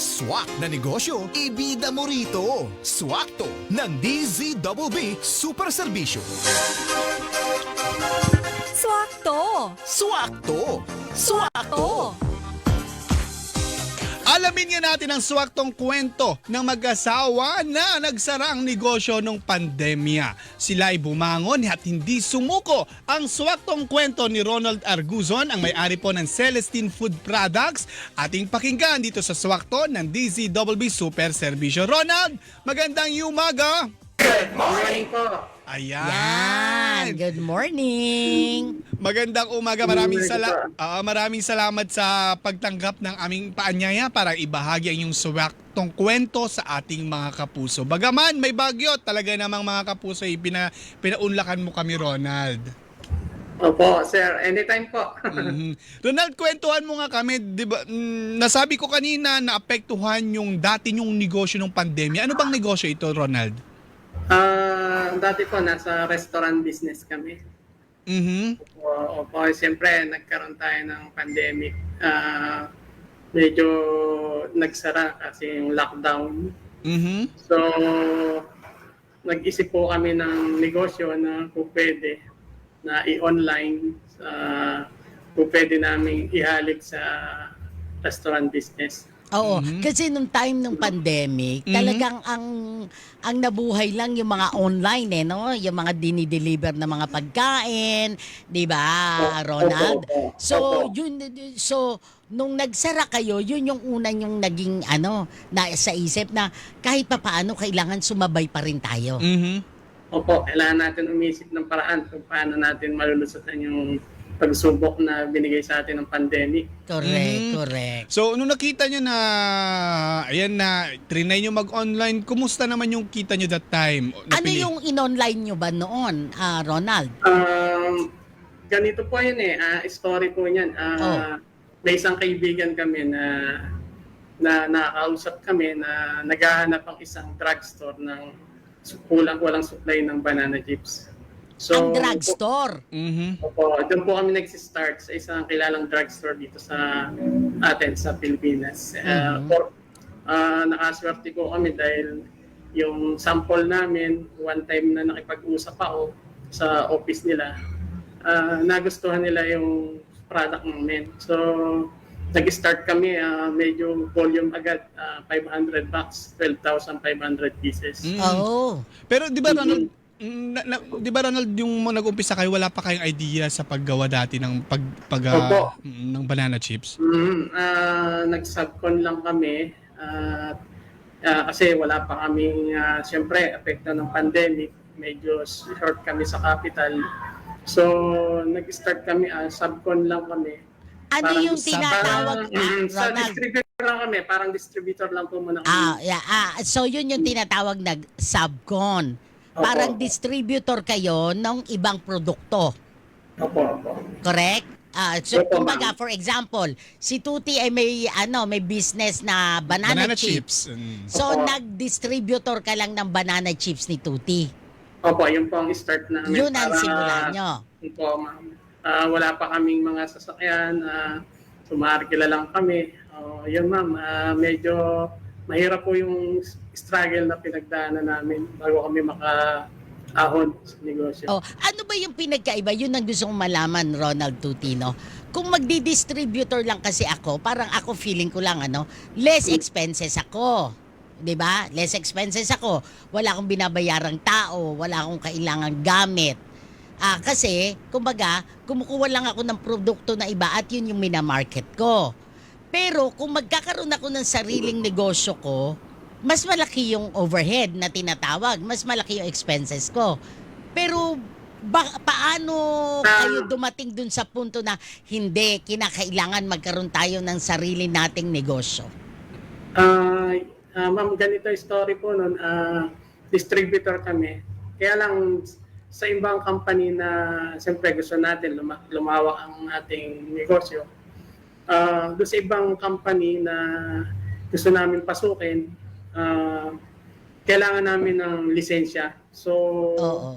swak na negosyo, ibida mo rito. Swakto ng DZBB Super Serbisyo. Swakto! Swakto! Swakto! Alamin nga natin ang swaktong kwento ng mag-asawa na nagsara ang negosyo nung pandemya. Sila ay bumangon at hindi sumuko. Ang swaktong kwento ni Ronald Arguzon, ang may-ari po ng Celestine Food Products, ating pakinggan dito sa swakto ng DZWB Super Servisyo. Ronald, magandang umaga! Morning po. Ayan. Yan! Good morning! Magandang umaga. Maraming sala Ah, maraming salamat sa pagtanggap ng aming paanyaya para ibahagi ang iyong swaktong kwento sa ating mga kapuso. Bagaman may bagyo, talaga namang mga kapuso pina, pinaunlakan mo kami, Ronald. Opo, sir. Anytime po. Mhm. Ronald, kwentuhan mo nga kami, 'di ba? mm, nasabi ko kanina na apektuhan yung dati yung negosyo ng pandemya. Ano bang negosyo ito, Ronald? Ah, dati po, nasa restaurant business kami. Mhm. Opo, opo siyempre, nagkaroon tayo ng pandemic. Ah, medyo nagsara kasi yung lockdown. Mhm. So, nag-isip po kami ng negosyo na kung pwede na i-online sa kung pwede namin ihalik sa restaurant business. Oo, Mhm. kasi nung time ng pandemic, Mhm. talagang ang ang nabuhay lang yung mga online eh, no? Yung mga dinideliver na mga pagkain, 'di ba, Ronald? So, yun so nung nagsara kayo, yun yung una yung naging ano, na sa isip na kahit papaano kailangan sumabay pa rin tayo. Mhm. Opo, kailangan natin umisip ng paraan kung paano natin malulusutan yung pagsubok na binigay sa atin ng pandemic. Correct, Mhm. correct. So, nung nakita nyo na, ayan na, trinay nyo mag-online, kumusta naman yung kita nyo that time? Ano Napili- yung in-online nyo ba noon, ah, Ronald? Um, ganito po yun eh, ah, story po niyan. Ah, May isang kaibigan kami na na nakakausap kami na naghahanap ang isang drugstore ng su- kulang-walang supply ng banana chips. Ang drugstore. Mhm. Opo, doon po kami nag-start sa isang kilalang drugstore dito sa atin sa Pilipinas. Uh, Mhm. for, ah, nakaswerte po kami dahil yung sample namin, one time na nakipag-usap ako sa office nila, ah, nagustuhan nila yung product namin. So, nag-start kami, ah, medyo volume agad, ah, 500 bucks, 12,500 pieces. Mm. Oo. Pero di ba Ronald, mm, na, na- di ba Ronald yung mo nag-umpisa kayo, wala pa kayong idea sa paggawa dati ng pag, pag ah, Opo. mm, ng banana chips? Mm, ah, nag-subcon lang kami at ah, kasi wala pa kaming uh, siyempre epekto ng pandemic, medyo short kami sa capital. So nag-start kami ah, subcon lang kami. Ano Parang yung sa- tinatawag, parang, ah, mm, sa distributor lang kami, parang distributor lang po muna kami. Ah, yeah, ah, so yun yung tinatawag na subcon. Parang Opo. distributor kayo ng ibang produkto. Opo, opo. Correct? Ah, so Opo, kumbaga ma'am. for example, si Tuti ay may ano, may business na banana, chips. Mm. So Opo. nag-distributor ka lang ng banana chips ni Tuti. Opo, yun po ang start namin. Yun ang simula nyo. Opo, ma'am. Ah, wala pa kaming mga sasakyan. Uh, sumarkila lang kami. Oh, yun, ma'am. Ah, medyo mahirap po yung struggle na pinagdaanan namin bago kami maka-ahon sa negosyo. Oh, ano ba yung pinagkaiba? Yun ang gusto kong malaman, Ronald Tutino. Kung magdi-distributor lang kasi ako, parang ako feeling ko lang ano, less expenses ako. 'Di ba? Less expenses ako. Wala akong binabayarang tao, wala akong kailangang gamit. Ah, kasi, kumbaga, kumukuha lang ako ng produkto na iba at yun yung minamarket ko. Pero kung magkakaroon ako ng sariling negosyo ko, mas malaki yung overhead na tinatawag, mas malaki yung expenses ko. Pero ba, paano kayo dumating dun sa punto na hindi, kinakailangan magkaroon tayo ng sarili nating negosyo? Ah, ah, ma'am, ganito yung story po nun. Ah, distributor kami. Kaya lang sa ibang company na siyempre gusto natin luma- lumawak ang ating negosyo. Ah, doon sa ibang company na gusto namin pasukin, ah, kailangan namin ng lisensya. So, Oo.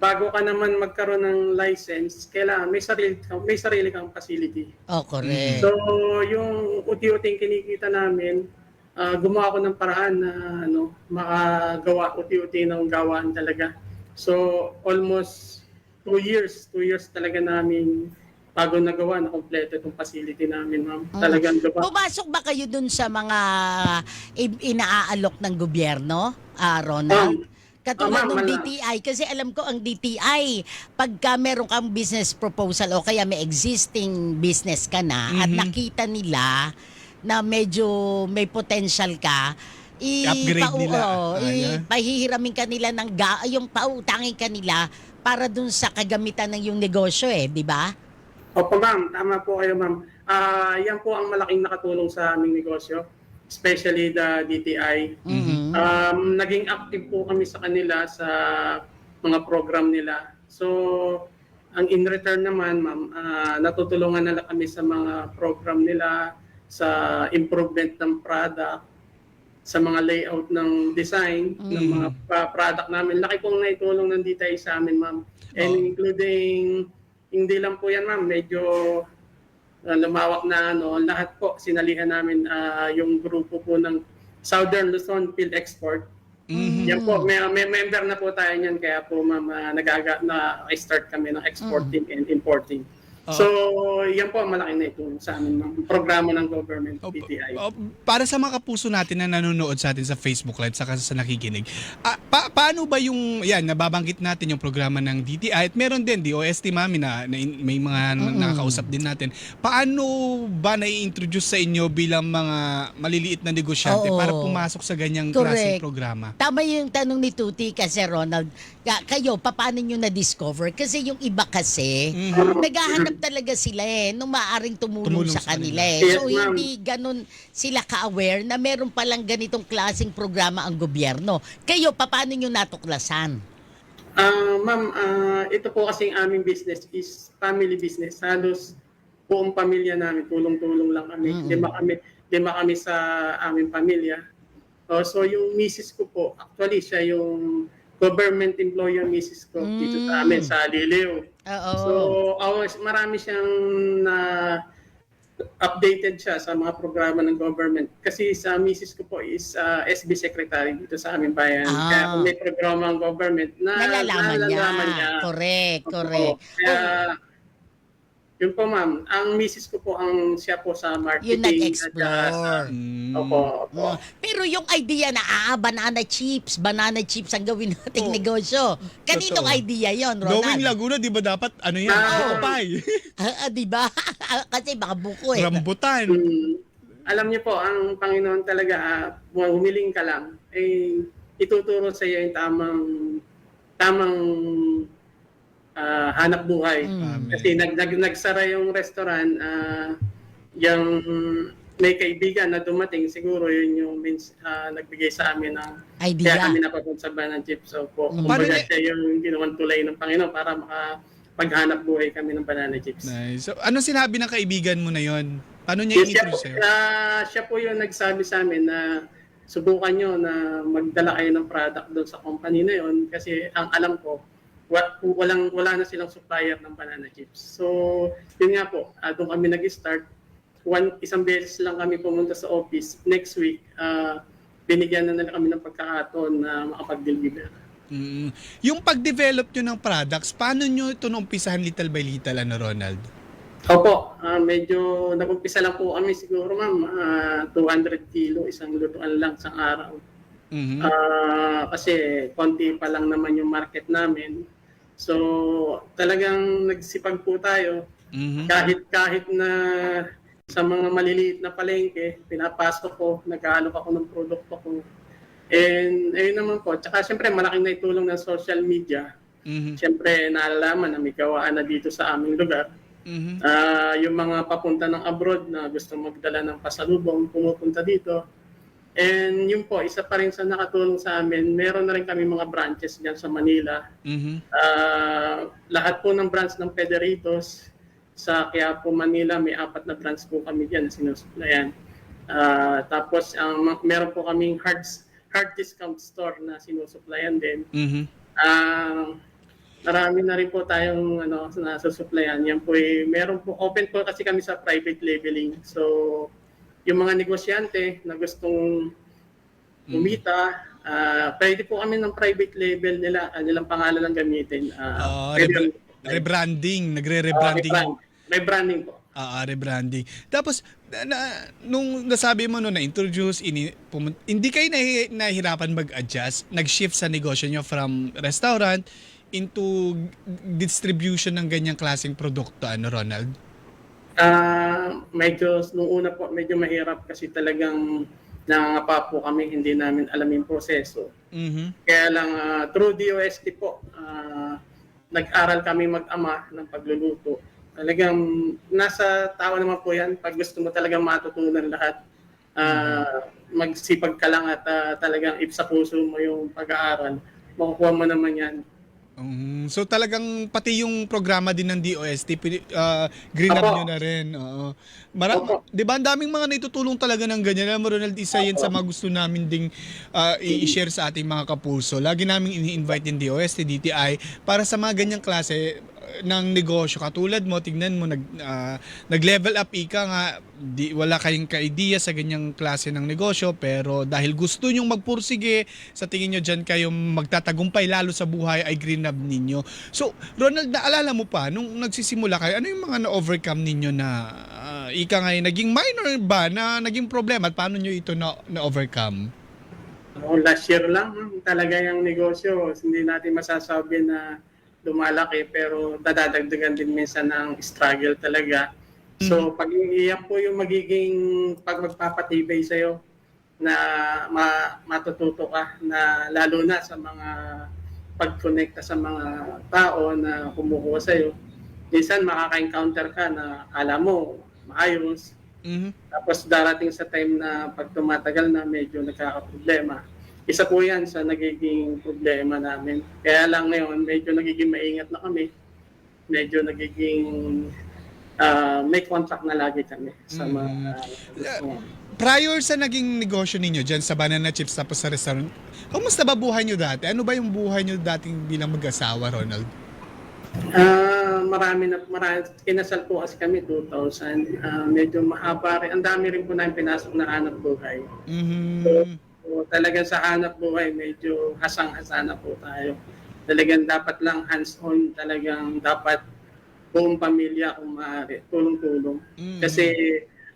bago ka naman magkaroon ng license, kailangan may sarili may sarili kang facility. Oh, correct. So, yung uti-uting kinikita namin, ah, gumawa ako ng paraan na ano, makagawa uti-uti ng gawaan talaga. So, almost two years, two years talaga namin bago nagawa na kompleto itong facility namin, ma'am. Talagang diba? Pumasok ba kayo dun sa mga i- inaalok ng gobyerno, ah, Ronald? Um, Katulad ah, ng ma'am, wala. DTI, kasi alam ko ang DTI, pagka meron kang business proposal o kaya may existing business ka na at Mhm. nakita nila na medyo may potential ka, I-upgrade nila. oo, Ah, yeah. pahihiramin ka nila ng ga, yung pautangin ka nila para dun sa kagamitan ng yung negosyo eh, di ba? Opo, ma'am. Tama po kayo, ma'am. Ah, yan po ang malaking nakatulong sa aming negosyo, especially the DTI. Mhm. Um, naging active po kami sa kanila sa mga program nila. So, ang in return naman, ma'am, ah, natutulungan nila kami sa mga program nila, sa improvement ng product, sa mga layout ng design ng mga pa- product namin. Laki pong naitulong ng DTI sa amin, ma'am. And Oh. including, hindi lang po yan, ma'am, medyo uh, lumawak na ano, lahat po sinalihan namin ah, yung grupo po ng Southern Luzon Field Export. Mhm. Yan po, may, may member na po tayo niyan kaya po ma'am ah, nagaga na start kami ng exporting and importing. Oo. So, yan po ang malaking naitulong sa amin ng programa ng government O, PTI. o, para sa mga kapuso natin na nanonood sa atin sa Facebook Live saka sa nakikinig, ah, pa- paano ba yung, yan, nababanggit natin yung programa ng DTI at meron din, DOST Mami na, na may mga Mm-mm. nakakausap din natin. Paano ba na-introduce sa inyo bilang mga maliliit na negosyante Oo. para pumasok sa ganyang Correct. klaseng programa? Tama yung tanong ni Tuti kasi Ronald, ka- kayo, paano nyo na-discover? Kasi yung iba kasi, Mhm. naghahanap talaga sila eh, nung maaaring tumulong, Tumulong sa sa kanila kanila. eh. Yes, So ma'am. hindi ganun sila ka-aware na meron palang ganitong klaseng programa ang gobyerno. Kayo, paano nyo natuklasan? Ah, ma'am, ah, ito po kasing aming business is family business. Halos buong pamilya namin, tulong-tulong lang kami. Mm-mm. Lima kami, lima kami sa aming pamilya. Oh, so yung misis ko po, actually siya yung government employer misis ko dito sa Mm. amin sa Liliw. Oo. So, oh, marami siyang na updated siya sa mga programa ng government. Kasi sa misis ko po is ah, SB secretary dito sa aming bayan. Ah. Kaya kung may programa ang government na Nalalaman niya. nalalaman niya. Correct, Opo. correct. Kaya, yun po ma'am, ang misis ko po ang siya po sa marketing. Yung nag-explore. Mm. Opo, opo. Oh, Pero yung idea na ah, banana chips, banana chips ang gawin nating Oh. negosyo. Kaninong Totoo. idea yon, Ronald? Going Laguna, di ba dapat, ano yan, Ah. Bukopay, Ah, ah, di ba? Kasi baka buko eh. rambutan. Hmm, alam niyo po, ang Panginoon talaga, ah, humiling ka lang, eh, ituturo sa iyo yung tamang tamang ah, hanap buhay. Mm. Amen. Kasi nag, nag, nagsara yung restaurant, ah, yung may kaibigan na dumating, siguro yun yung means, ah, nagbigay sa amin ng Idea. kaya kami napapunta sa Banana Chips. So po, Mm. kumbaga siya yung ginawang tulay ng Panginoon para makapaghanap buhay kami ng Banana Chips. Nice. So, ano sinabi ng kaibigan mo na yon? Paano niya Yes, siya, po, i-introduce sa'yo? ah, siya po yung nagsabi sa amin na subukan nyo na magdala kayo ng product doon sa company na yon kasi ang alam ko wa- walang wala na silang supplier ng banana chips. So, yun nga po, ah, doon kami nag-start. One, isang beses lang kami pumunta sa office. Next week, ah, binigyan na nila kami ng pagkakataon na makapag-deliver. Mm. Yung pag-develop nyo ng products, paano nyo ito naumpisahan little by little, ano, Ronald? Opo, ah, medyo nag-umpisa lang po kami siguro ma'am, ah, 200 kilo, isang lutuan lang sa araw. Mhm. Ah, kasi konti pa lang naman yung market namin. So, talagang nagsipag po tayo. Mhm. Kahit kahit na sa mga maliliit na palengke, pinapasok ko, nag-aalok ako ng produkto ko. And ayun naman po. Tsaka siyempre malaking naitulong ng social media. Mhm. Siyempre naalalaman na may gawaan na dito sa aming lugar. Mhm. Ah, yung mga papunta ng abroad na gusto magdala ng pasalubong, pumupunta dito. And yun po, isa pa rin sa nakatulong sa amin, meron na rin kami mga branches dyan sa Manila. Mhm. Ah, lahat po ng branch ng Pederitos sa Quiapo, Manila, may apat na branch po kami dyan na sinusuplayan. Ah, tapos, ang meron po kaming hard, hard discount store na sinusuplayan din. Mhm. Ah, marami na rin po tayong ano nasusuplayan. Yan po ay meron po open po kasi kami sa private labeling. So yung mga negosyante na gustong umita, ah, pwede po kami ng private label nila, kanilang pangalan ang gamitin. Ah, Ah, pwede rebra- rin- rebranding, Ah, nagre-rebranding. rebrand- rebranding po. Ah, ah, rebranding. Tapos, na, na- nung nasabi mo no, na-introduce, ini, pumun- hindi kayo nahi, nahihirapan mag-adjust, nag-shift sa negosyo nyo from restaurant into distribution ng ganyang klaseng produkto, ano, Ronald? Ah, medyo nung una po medyo mahirap kasi talagang nangangapa po kami hindi namin alam yung proseso. Mhm. Kaya lang ah, through DOST po ah, nag-aral kami mag-ama ng pagluluto. Talagang nasa tao naman po 'yan pag gusto mo talagang matutunan lahat. ah, magsipag ka lang at ah, talagang if sa puso mo yung pag-aaral, makukuha mo naman 'yan. Mm, so talagang pati yung programa din ng DOST, pili- ah, green up nyo na rin. Oo. Mara-. 'Di ba ang daming mga naitutulong talaga ng ganyan. Alam mo Ronald, isa yan sa mga gusto namin ding ah, i-share sa ating mga kapuso. Lagi namin ini-invite yung DOST, DTI para sa mga ganyang klase uh, ng negosyo. Katulad mo tignan mo nag ah, nag-level up ika nga di, wala kayong ka-idea sa ganyang klase ng negosyo pero dahil gusto nyong magpursige sa tingin nyo dyan kayo magtatagumpay lalo sa buhay ay green up ninyo. So Ronald naalala mo pa nung nagsisimula kayo ano yung mga na-overcome ninyo na ah, ika nga naging minor ba na naging problema at paano nyo ito na, na-overcome? Oh, last year lang talaga yung negosyo. Hindi natin masasabi na lumalaki pero dadadagdagan din minsan ng struggle talaga. So pag iyan po yung magiging pag magpapatibay sa'yo na ma, matututo ka na lalo na sa mga pag-connecta sa mga tao na kumukuha sa'yo. Minsan makaka-encounter ka na alam mo maayos, Mhm. tapos darating sa time na pag tumatagal na medyo nagkakaproblema. Isa po yan sa nagiging problema namin. Kaya lang ngayon, medyo nagiging maingat na kami. Medyo nagiging ah, may contract na lagi kami sa mga... Mm. Prior sa naging negosyo ninyo dyan sa banana chips tapos sa restaurant, kumusta ba buhay nyo dati? Ano ba yung buhay nyo dating bilang mag-asawa, Ronald? Ah, marami na marami kinasal po kasi kami 2000. Ah, medyo mahaba rin. Ang dami rin po namin pinasok na hanap buhay. Mhm. So, talagang sa hanap buhay, medyo hasang-hasa na po tayo. Talagang dapat lang hands-on, talagang dapat buong pamilya kung maaari, tulong-tulong. Mm. Kasi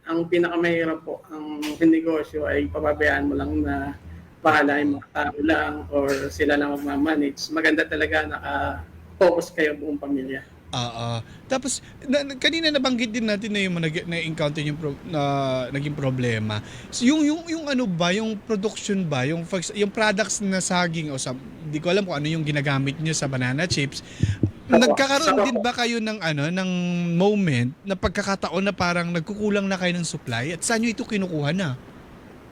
ang pinakamahirap po, ang negosyo ay pababayaan mo lang na bahala yung mga tao lang or sila lang magmamanage. Maganda talaga naka-focus kayo buong pamilya. Oo. Tapos, na, na- kanina nabanggit din natin na yung nag- na-encounter yung pro- na, naging problema. So, yung, yung, yung ano ba, yung production ba, yung, yung products na saging o sa, di ko alam kung ano yung ginagamit nyo sa banana chips, nagkakaroon din ba kayo ng ano ng moment na pagkakataon na parang nagkukulang na kayo ng supply at saan nyo ito kinukuha na?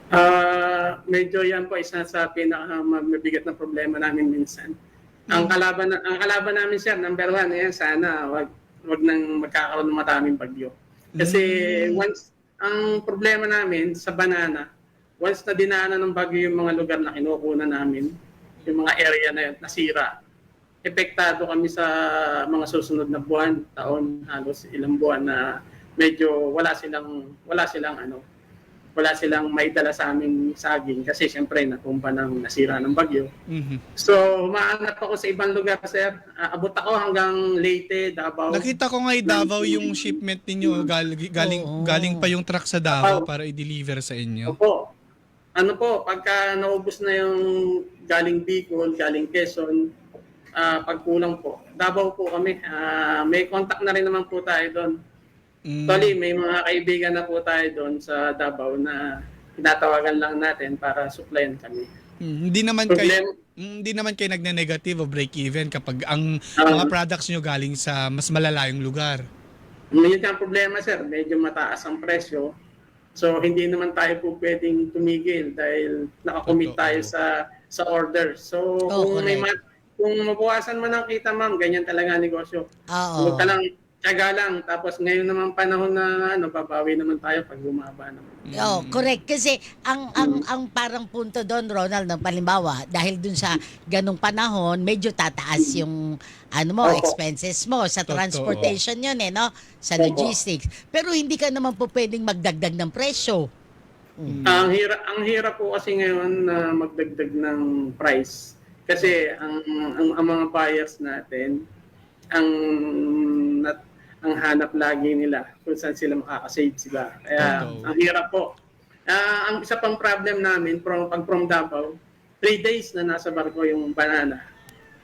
Ah, medyo yan po isa sa pinakamabigat na problema namin minsan. Ang kalaban na, ang kalaban namin sir, number one, ayan, sana wag wag nang magkakaroon ng maraming bagyo. Kasi once ang problema namin sa banana, once na dinaanan ng bagyo yung mga lugar na kinukuha namin, yung mga area na yun, nasira. Epektado kami sa mga susunod na buwan, taon, halos ilang buwan na medyo wala silang wala silang ano, wala silang maidala sa aming saging kasi siyempre natumpa ng nasira ng bagyo. Mhm. So, humahanap ako sa ibang lugar, sir. Ah, abot ako hanggang Leyte, Davao. Nakita ko nga Davao yung shipment ninyo galing galing, Oo. galing pa yung truck sa Davao para i-deliver sa inyo. Opo. Ano po, pagka naubos na yung galing Bicol, galing Quezon, ah, pagkulang po, Davao po kami. Ah, may contact na rin naman po tayo doon. Mm. Actually, may mga kaibigan na po tayo doon sa Davao na tinatawagan lang natin para supplyan kami. Mm, hindi naman kayo Problem, mm, hindi naman kayo nagne-negative o break even kapag ang Ah. mga products nyo galing sa mas malalayong lugar. Yun ang problema sir, medyo mataas ang presyo. So hindi naman tayo po pwedeng tumigil dahil nakakommit tayo sa sa order. So Oh, kung may correct. ma- kung mabawasan man ang kita ma'am, ganyan talaga ang negosyo. Oo. Huwag ka lang tiyaga lang tapos ngayon naman panahon na ano babawi naman tayo pag bumaba naman. Oh, correct. Kasi ang ang ang parang punto doon, Ronald, ng palimbawa, dahil dun sa ganong panahon, medyo tataas yung ano mo, Opo. expenses mo sa Totoo. transportation yun eh, no? Sa Opo. logistics. Pero hindi ka naman po pwedeng magdagdag ng presyo. Ang hirap ang hirap po kasi ngayon na magdagdag ng price kasi ang ang, ang mga buyers natin ang nat, ang hanap lagi nila kung saan sila makakasave sila. Kaya Totoo. ang hirap po. Ah, ang isa pang problem namin from pag from Davao, three days na nasa barko yung banana.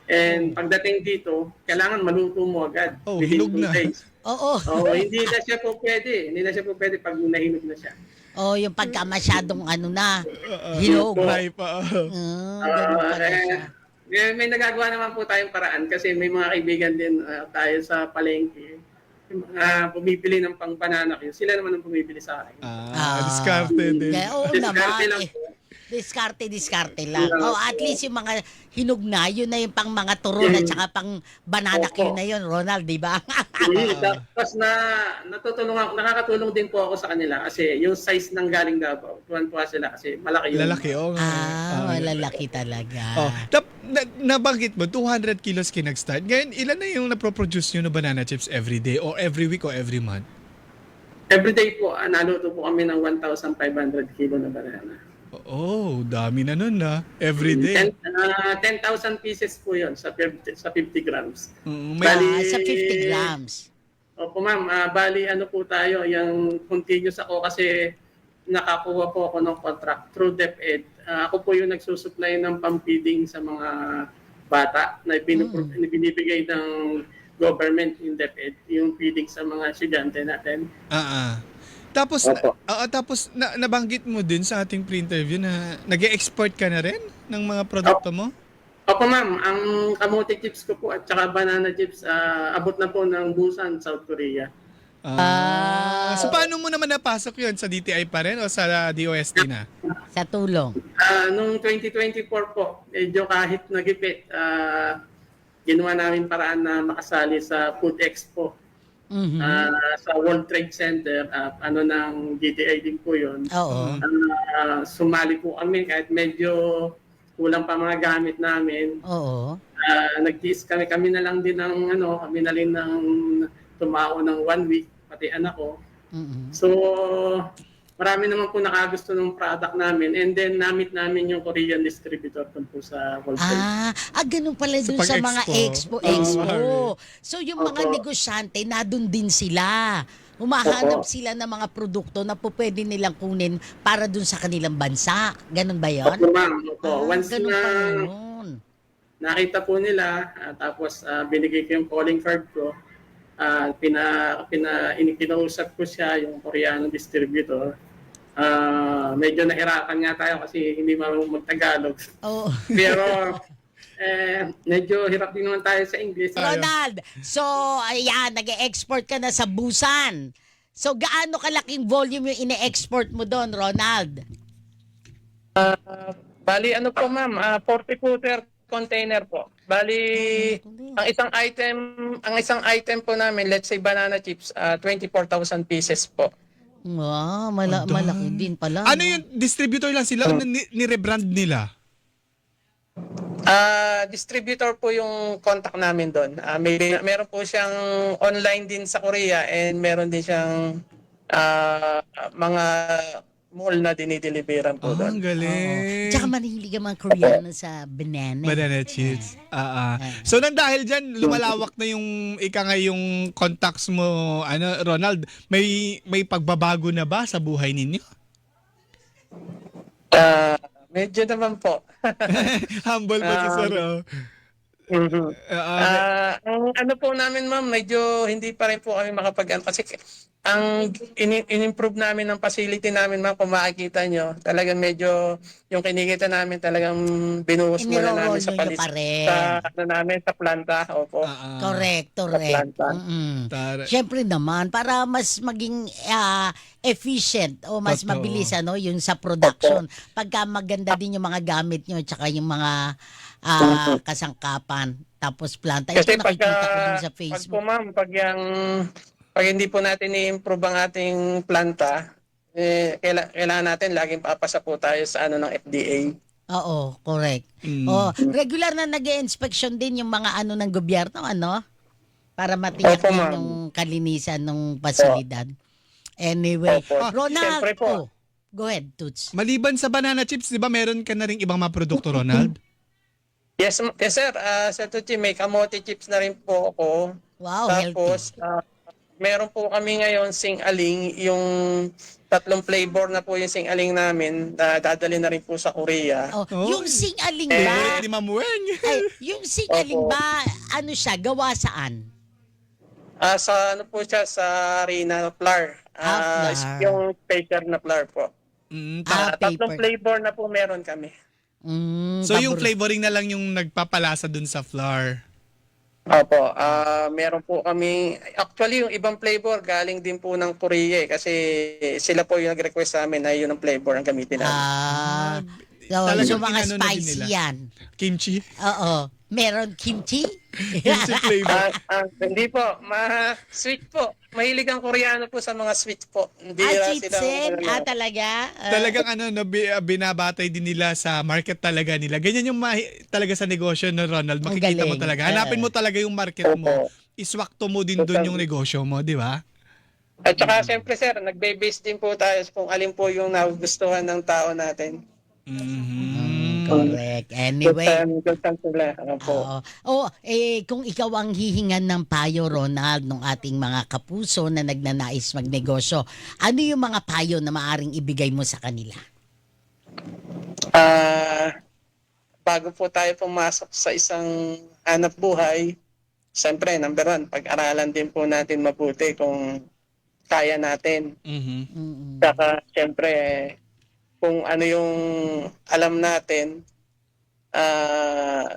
And pagdating dito, kailangan maluto mo agad. Oh, two na. days. Oo. Oo, hindi na siya po pwede. Hindi na siya po pwede pag nahinog na siya. Oh, yung pagka masyadong ano na, Uh, hinog. Dry pa. oh. Ah, pala eh, may nagagawa naman po tayong paraan kasi may mga kaibigan din ah, tayo sa palengke. Yung mga bumibili ng pang banana queue, sila naman ang bumibili sa akin. Ah, discarded din. Kaya, oo Diskarte naman. lang eh. po. Diskarte, diskarte lang. Oh, at least yung mga hinog na, yun na yung pang mga turon at saka pang banana Opo. na yun, Ronald, di ba? Tapos na natutulungan nakakatulong din po ako sa kanila kasi yung size ng galing Davao, tuwan-tuwa sila kasi malaki yung Lalaki, oh. nga. ah, malalaki talaga. Oh, tap, na, nabanggit mo, 200 kilos kayo nag-start. Ngayon, ilan na yung naproproduce nyo na banana chips every day or every week or every month? Everyday po, ah, naluto po kami ng 1,500 kilo na banana. Oh, dami na nun na. Every day. 10 ah, 10,000 pieces po yun sa 50, sa 50 grams. Mm, may, Bali- Ah, sa 50 grams. Opo ma'am, Ah, bali ano po tayo, yung continuous ako kasi nakakuha po ako ng contract through DepEd. Ah, ako po yung nagsusupply ng pampiding sa mga bata na binupro- binibigay ng government in DepEd, yung feeding sa mga estudyante natin. ah, ah. Tapos, Opo. ah, ah, tapos na, nabanggit mo din sa ating pre-interview na nag export ka na rin ng mga produkto mo? Opo ma'am, ang kamote chips ko po at saka banana chips, ah, abot na po ng Busan, South Korea. Ah, so paano mo naman napasok yun? Sa DTI pa rin o sa DOST na? Sa tulong. Ah, nung 2024 po, medyo kahit nagipit, ah, ginawa namin paraan na makasali sa Food Expo Mhm. ah, sa World Trade Center. ah, ano ng DTI din po yun. Oo. Ah, sumali po kami kahit medyo kulang pa mga gamit namin. Oo. Uh, nag-tease kami. Kami na lang din ng ano, kami na rin ng tumao ng one week, pati anak ko. Mhm. So, marami naman po nakagusto ng product namin and then namit namin yung Korean distributor dun po sa World Trade. Ah, ah, ganun pala Sa dun sa, mga pag-expo. expo, Oo, expo. Harry. So yung mga Opo. negosyante, nadun din sila. Humahanap Opo. sila ng mga produkto na po pwede nilang kunin para dun sa kanilang bansa. Ganun ba yan? Opo, ma'am. Opo. Ah, Once ganun na pala yun. nakita po nila, ah, tapos ah, binigay ko yung calling card ko, ah, pina, pina, in, kinausap ko siya, yung Koreano distributor. Ah, medyo nahirapan nga tayo kasi hindi marunong mag-Tagalog. Oo. Pero eh, medyo hirap din naman tayo sa English. Ronald, so ayan, nag-export ka na sa Busan. So gaano kalaking volume yung ine-export mo doon, Ronald? Ah, bali ano po ma'am, ah, 40 footer container po. Bali ang isang item, ang isang item po namin, let's say banana chips, ah, 24,000 pieces po. Wow, mala- Ang malaki dami. din pala. Ano no? yung distributor lang sila o ni- ni-rebrand nila? Ah, distributor po yung contact namin doon. Ah, may meron po siyang online din sa Korea and meron din siyang ah, mga mall na dinideliveran po Ah, doon. ang galing. Tsaka manihilig ang mga Koreano sa banana. Banana chips. Ah, ah. So nang dahil diyan lumalawak na yung ika nga yung contacts mo ano Ronald, may may pagbabago na ba sa buhay ninyo? Ah, medyo naman po. Humble pa si Ah, Sir. oh. Ah, ah, Ah, ang ano po namin ma'am, medyo hindi pa rin po kami makapag ano, kasi ang in- in-improve namin ng facility namin ma'am, kung makikita nyo, talagang medyo yung kinikita namin talagang binuhos muna namin sa nyo palis pa rin. sa ano namin sa planta. Opo. ah, ah. Correct, correct. planta. Mm-mm. Tara. Siyempre naman, para mas maging ah, efficient o mas Totoo. mabilis ano, yung sa production. Pagka maganda din yung mga gamit nyo tsaka yung mga ah, kasangkapan. Tapos planta. Ito Kasi pag, nakikita ko din sa pag po Facebook. ma'am, pag yung, pag hindi po natin i-improve ang ating planta, eh, kaila- kailangan natin laging papasa po tayo sa ano ng FDA. Oo, correct. Mm. Oh, regular na nag inspection din yung mga ano ng gobyerno, ano? Para matiyak Opo, din ma'am. yung kalinisan ng pasilidad. Anyway, Opo. Ronald, Siyempre po. oh, Go ahead, Toots. Maliban sa banana chips, di ba meron ka na rin ibang mga produkto, Ronald? Yes, yes sir. Ah, sa Tucci, may kamote chips na rin po ako. Wow, healthy. Tapos, ah, meron po kami ngayon sing-aling, yung tatlong flavor na po yung sing-aling namin na dadali na rin po sa Korea. Oh, Oh. yung sing-aling Eh, ba? Ni Ma'am Weng. Ay, yung sing-aling Opo. ba, ano siya, gawa saan? Ah, sa ano po siya, sa Rina Flour. Ah, Ah, flour. yung paper na flour po. Mm, Ah, Ah, tatlong paper. flavor na po meron kami. Mm, so yung flavoring na lang yung nagpapalasa dun sa flour. Opo, ah meron po kami, actually yung ibang flavor galing din po ng Korea eh, kasi sila po yung nag-request sa amin na yun ang flavor ang gamitin namin. Ah, so, Talagang so mga inano na din spicy nila. yan. Kimchi. Oo. Meron kimchi? Kimchi flavor. Ah, ah, hindi po, ma sweet po. Mahilig ang Koreano po sa mga sweet po. Hindi ah, ra chitsen? Ah, talaga? Ah, Talagang ano, no, bi- binabatay din nila sa market talaga nila. Ganyan yung mahi- talaga sa negosyo no Ronald. Makikita mo talaga. Hanapin mo talaga yung market mo. Iswakto mo din dun yung negosyo mo, di ba? At saka siyempre sir, nagbe-base din po tayo kung alin po yung nagustuhan ng tao natin. Mhm. Correct. Anyway. Kung saan sila. Ano po. Oo. Oh, eh, kung ikaw ang hihingan ng payo, Ronald, ng ating mga kapuso na nagnanais magnegosyo, ano yung mga payo na maaring ibigay mo sa kanila? Ah, bago po tayo pumasok sa isang hanap buhay, siyempre, number one, pag-aralan din po natin mabuti kung kaya natin. Mhm. Mm-mm. Saka, siyempre, kung ano yung alam natin, ah,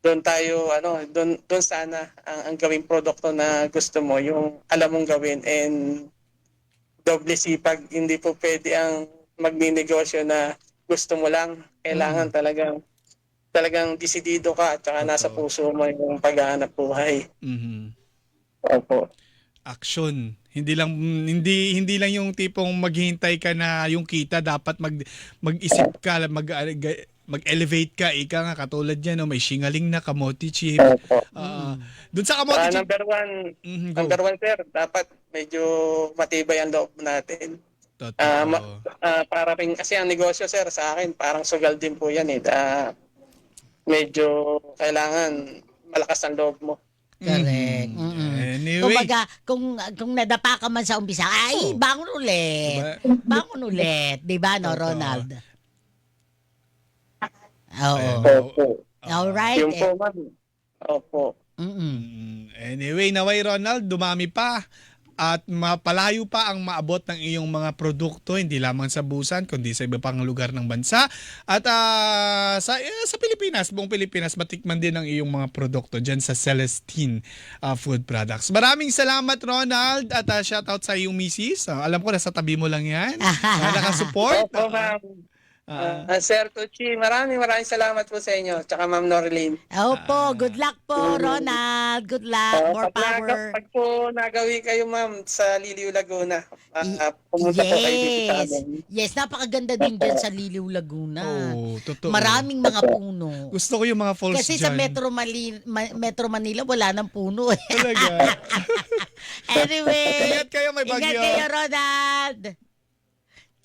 doon tayo, ano, doon, doon sana ang, ang gawing produkto na gusto mo, yung alam mong gawin and doble sipag, hindi po pwede ang magninegosyo na gusto mo lang. Kailangan talagang talagang disidido ka at saka nasa Totoo. puso mo yung paghahanap buhay. Mhm. Opo. Action. Hindi lang hindi hindi lang yung tipong maghihintay ka na yung kita dapat mag mag-isip ka mag mag-elevate ka ika nga katulad niyan no may singaling na kamote chip. Opo. Ah, Doon sa kamote chip. number one, Mhm, go. number one sir, dapat medyo matibay ang loob natin. Totoo. Ah, ma- ah, para rin kasi ang negosyo sir sa akin parang sugal din po yan eh. Ah, medyo kailangan malakas ang loob mo. Correct. Mhm. Anyway. Kumbaga, kung, kung nadapa ka man sa umpisa, ay, Oh. bangon ulit. Diba? Bangon ulit. Di ba, no, Totoo. Ronald? Oo. Opo. Alright. Yung po Eh, ma'am. Opo. mm-mm. Mm, Anyway, naway Ronald, dumami pa at mapalayo pa ang maabot ng iyong mga produkto hindi lamang sa Busan kundi sa iba pang lugar ng bansa at ah, sa eh, sa Pilipinas, buong Pilipinas matikman din ang iyong mga produkto diyan sa Celestine ah, Food Products. Maraming salamat Ronald at ah, shoutout sa iyong misis. Ah, alam ko nasa tabi mo lang 'yan. Ah, nakasupport. Opo ma'am. Ah, Ah, Sir Tucci, maraming maraming salamat po sa inyo. Tsaka Ma'am Norlene. Opo, good luck po, Ronald. Good luck. Ah, More pag, naga- power. pag po nagawi kayo ma'am sa Liliw Laguna, ah, pumunta po kayo dito sa Yes. amin. Yes, napakaganda din dyan sa Liliw, Laguna. oh, totoo. Maraming mga puno. Gusto ko yung mga falls Kasi sa dyan. Metro, Mali- Ma- Metro Manila, wala nang puno. eh. Talaga. anyway, Ingat kayo, may bagyo. ingat kayo, Ronald.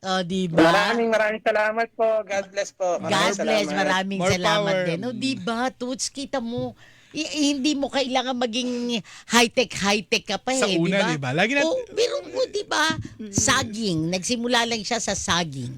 O, di ba? Maraming maraming salamat po. God bless po. God Maraming bless, salamat. maraming More salamat power. din. O, di ba, Toots, kita mo, i- hindi mo kailangan maging high-tech, high-tech ka pa eh, Sa di una, ba? di ba? Lagi nat- Oh, biro mo, di ba? Saging. Nagsimula lang siya sa saging.